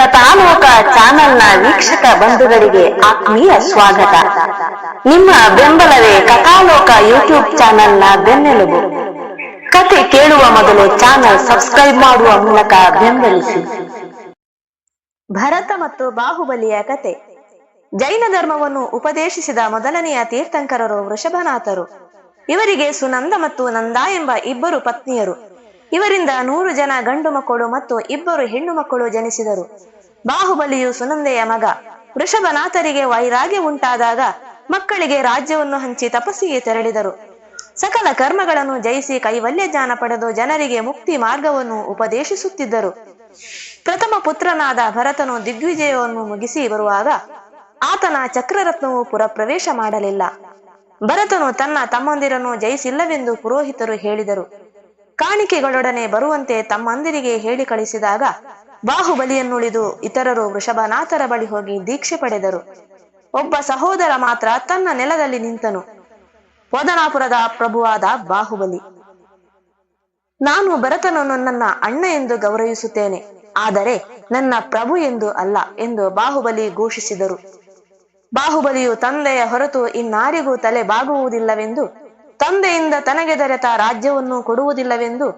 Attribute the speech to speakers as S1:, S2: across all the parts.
S1: ಕಥಾಲೋಕ ಚಾನೆಲ್ನ ವೀಕ್ಷಕ ಬಂಧುಗಳಿಗೆ ಆತ್ಮೀಯ ಸ್ವಾಗತ. ನಿಮ್ಮ ಬೆಂಬಲವೇ ಕಥಾಲೋಕ ಯೂಟ್ಯೂಬ್ ಚಾನೆಲ್ನ ಬೆನ್ನೆಲುಬು. ಕತೆ ಕೇಳುವ ಮೊದಲು ಚಾನೆಲ್ ಸಬ್ಸ್ಕ್ರೈಬ್ ಮಾಡುವ ಮೂಲಕ ಬೆಂಬಲಿಸಿ. ಭರತ ಮತ್ತು ಬಾಹುಬಲಿಯ ಕತೆ. ಜೈನ ಧರ್ಮವನ್ನು ಉಪದೇಶಿಸಿದ ಮೊದಲನೆಯ ತೀರ್ಥಂಕರರು ವೃಷಭನಾಥರು. ಇವರಿಗೆ ಸುನಂದ ಮತ್ತು ನಂದ ಎಂಬ ಇಬ್ಬರು ಪತ್ನಿಯರು. ಇವರಿಂದ ನೂರು ಜನ ಗಂಡು ಮಕ್ಕಳು ಮತ್ತು ಇಬ್ಬರು ಹೆಣ್ಣು ಮಕ್ಕಳು ಜನಿಸಿದರು. ಬಾಹುಬಲಿಯು ಸುನಂದೆಯ ಮಗ. ವೃಷಭನಾಥರಿಗೆ ವೈರಾಗ್ಯ ಉಂಟಾದಾಗ ಮಕ್ಕಳಿಗೆ ರಾಜ್ಯವನ್ನು ಹಂಚಿ ತಪಸ್ಸಿಗೆ ತೆರಳಿದರು. ಸಕಲ ಕರ್ಮಗಳನ್ನು ಜಯಿಸಿ ಕೈವಲ್ಯ ಜ್ಞಾನ ಪಡೆದು ಜನರಿಗೆ ಮುಕ್ತಿ ಮಾರ್ಗವನ್ನು ಉಪದೇಶಿಸುತ್ತಿದ್ದರು. ಪ್ರಥಮ ಪುತ್ರನಾದ ಭರತನು ದಿಗ್ವಿಜಯವನ್ನು ಮುಗಿಸಿ ಬರುವಾಗ ಆತನ ಚಕ್ರರತ್ನವು ಪುರಪ್ರವೇಶ ಮಾಡಲಿಲ್ಲ. ಭರತನು ತನ್ನ ತಮ್ಮಂದಿರನ್ನು ಜಯಿಸಿಲ್ಲವೆಂದು ಪುರೋಹಿತರು ಹೇಳಿದರು. ಕಾಣಿಕೆಗಳೊಡನೆ ಬರುವಂತೆ ತಮ್ಮಂದಿರಿಗೆ ಹೇಳಿ ಕಳಿಸಿದಾಗ ಬಾಹುಬಲಿಯನ್ನುಳಿದು ಇತರರು ವೃಷಭನಾಥರ ಬಳಿ ಹೋಗಿ ದೀಕ್ಷೆ ಪಡೆದರು. ಒಬ್ಬ ಸಹೋದರ ಮಾತ್ರ ತನ್ನ ನೆಲದಲ್ಲಿ ನಿಂತನು. ವದನಾಪುರದ ಪ್ರಭುವಾದ ಬಾಹುಬಲಿ, ನಾನು ಭರತನನ್ನು ನನ್ನ ಅಣ್ಣ ಎಂದು ಗೌರವಿಸುತ್ತೇನೆ, ಆದರೆ ನನ್ನ ಪ್ರಭು ಎಂದು ಅಲ್ಲ ಎಂದು ಬಾಹುಬಲಿ ಘೋಷಿಸಿದರು. ಬಾಹುಬಲಿಯು ತಂದೆಯ ಹೊರತು ಇನ್ನಾರಿಗೂ ತಲೆ ಬಾಗುವುದಿಲ್ಲವೆಂದು ತಂದೆಯಿಂದ ತನಗೆ ದೊರೆತ ರಾಜ್ಯವನ್ನು ಕೊಡುವುದಿಲ್ಲವೆಂದು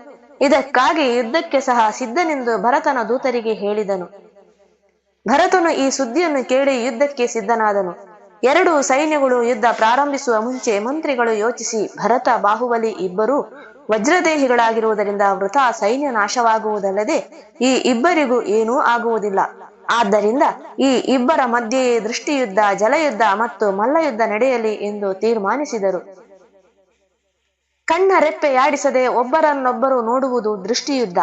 S1: ಇದಕ್ಕಾಗಿ ಯುದ್ಧಕ್ಕೆ ಸಹ ಸಿದ್ಧನೆಂದು ಭರತನ ದೂತರಿಗೆ ಹೇಳಿದನು. ಭರತನು ಈ ಸುದ್ದಿಯನ್ನು ಕೇಳಿ ಯುದ್ಧಕ್ಕೆ ಸಿದ್ಧನಾದನು. ಎರಡು ಸೈನ್ಯಗಳು ಯುದ್ಧ ಪ್ರಾರಂಭಿಸುವ ಮುಂಚೆ ಮಂತ್ರಿಗಳು ಯೋಚಿಸಿ, ಭರತ, ಬಾಹುಬಲಿ ಇಬ್ಬರೂ ವಜ್ರದೇಹಿಗಳಾಗಿರುವುದರಿಂದ ವೃಥ ಸೈನ್ಯ ನಾಶವಾಗುವುದಲ್ಲದೆ ಈ ಇಬ್ಬರಿಗೂ ಏನೂ ಆಗುವುದಿಲ್ಲ. ಆದ್ದರಿಂದ ಈ ಇಬ್ಬರ ಮಧ್ಯೆಯೇ ದೃಷ್ಟಿಯುದ್ಧ, ಜಲಯುದ್ಧ ಮತ್ತು ಮಲ್ಲಯುದ್ಧ ನಡೆಯಲಿ ಎಂದು ತೀರ್ಮಾನಿಸಿದರು. ಕಣ್ಣ ರೆಪ್ಪೆಯಾಡಿಸದೆ ಒಬ್ಬರನ್ನೊಬ್ಬರು ನೋಡುವುದು ದೃಷ್ಟಿಯುದ್ಧ.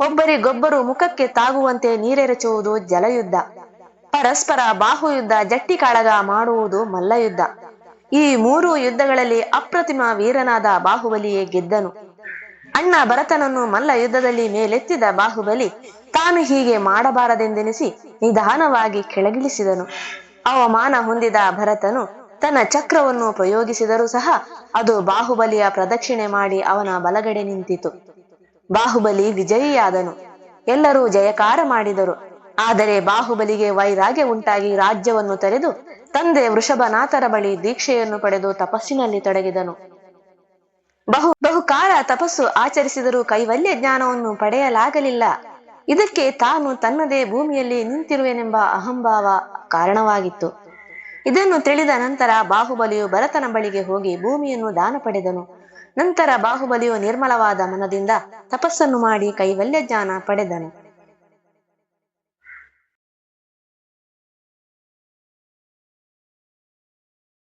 S1: ಒಬ್ಬರಿಗೊಬ್ಬರು ಮುಖಕ್ಕೆ ತಾಗುವಂತೆ ನೀರೆರಚುವುದು ಜಲಯುದ್ಧ. ಪರಸ್ಪರ ಬಾಹುಯುದ್ಧ ಜಟ್ಟಿ ಕಾಳಗ ಮಾಡುವುದು ಮಲ್ಲಯುದ್ಧ. ಈ ಮೂರು ಯುದ್ಧಗಳಲ್ಲಿ ಅಪ್ರತಿಮ ವೀರನಾದ ಬಾಹುಬಲಿಯೇ ಗೆದ್ದನು. ಅಣ್ಣ ಭರತನನ್ನು ಮಲ್ಲ ಯುದ್ಧದಲ್ಲಿ ಮೇಲೆತ್ತಿದ ಬಾಹುಬಲಿ ತಾನು ಹೀಗೆ ಮಾಡಬಾರದೆಂದೆನಿಸಿ ನಿಧಾನವಾಗಿ ಕೆಳಗಿಳಿಸಿದನು. ಅವಮಾನ ಹೊಂದಿದ ಭರತನು ತನ್ನ ಚಕ್ರವನ್ನು ಪ್ರಯೋಗಿಸಿದರೂ ಸಹ ಅದು ಬಾಹುಬಲಿಯ ಪ್ರದಕ್ಷಿಣೆ ಮಾಡಿ ಅವನ ಬಲಗಡೆ ನಿಂತಿತು. ಬಾಹುಬಲಿ ವಿಜಯಿಯಾದನು. ಎಲ್ಲರೂ ಜಯಕಾರ ಮಾಡಿದರು. ಆದರೆ ಬಾಹುಬಲಿಗೆ ವೈರಾಗ್ಯ ಉಂಟಾಗಿ ರಾಜ್ಯವನ್ನು ತೊರೆದು ತಂದೆ ವೃಷಭನಾಥರ ಬಳಿ ದೀಕ್ಷೆಯನ್ನು ಪಡೆದು ತಪಸ್ಸಿನಲ್ಲಿ ತೊಡಗಿದನು. ಬಹು, ಬಹುಕಾಲ ತಪಸ್ಸು ಆಚರಿಸಿದರೂ ಕೈವಲ್ಯ ಜ್ಞಾನವನ್ನು ಪಡೆಯಲಾಗಲಿಲ್ಲ. ಇದಕ್ಕೆ ತಾನು ತನ್ನದೇ ಭೂಮಿಯಲ್ಲಿ ನಿಂತಿರುವೆನೆಂಬ ಅಹಂಭಾವ ಕಾರಣವಾಗಿತ್ತು. ಇದನ್ನು ತಿಳಿದ ನಂತರ ಬಾಹುಬಲಿಯು ಭರತನ ಬಳಿಗೆ ಹೋಗಿ ಭೂಮಿಯನ್ನು ದಾನ ಪಡೆದನು. ನಂತರ ಬಾಹುಬಲಿಯು ನಿರ್ಮಲವಾದ ಮನದಿಂದ ತಪಸ್ಸನ್ನು ಮಾಡಿ ಕೈವಲ್ಯ ಜ್ಞಾನ ಪಡೆದನು.